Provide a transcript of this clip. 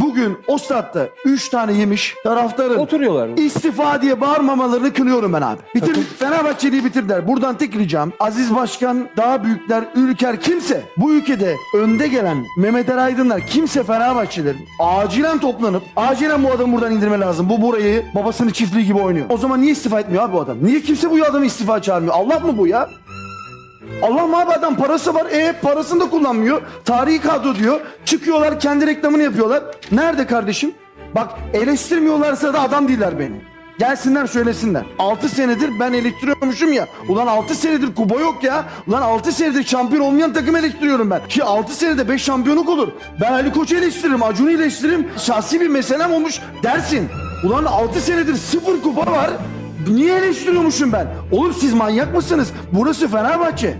bugün o statta 3 tane yemiş taraftarın Oturuyorlar. istifa diye bağırmamalarını kınıyorum ben abi. Bitir, Fenerbahçe'yi bitirdiler. Buradan tek ricam Aziz Başkan, daha büyükler, Ülker kimse bu ülkede önde gelen Mehmet Er Aydınlar kimse Fenerbahçelerin acilen toplanıp acilen bu adamı buradan indirme lazım. Bu burayı babasının çiftliği gibi oynuyor. O zaman niye istifa etmiyor abi bu adam? Niye kimse bu adamı istifa çağırmıyor? Allah mı bu ya? Allah abi adam parası var. E parasını da kullanmıyor. Tarihi kadro diyor. Çıkıyorlar kendi reklamını yapıyorlar. Nerede kardeşim? Bak eleştirmiyorlarsa da adam değiller beni. Gelsinler söylesinler. 6 senedir ben eleştiriyormuşum ya. Ulan 6 senedir kuba yok ya. Ulan 6 senedir şampiyon olmayan takım eleştiriyorum ben. Ki 6 senede 5 şampiyonluk olur. Ben Ali Koç'u eleştiririm, Acun'u eleştiririm. Şahsi bir meselem olmuş dersin. Ulan 6 senedir sıfır kupa var. Niye eleştiriyormuşum ben? Oğlum siz manyak mısınız? Burası Fenerbahçe.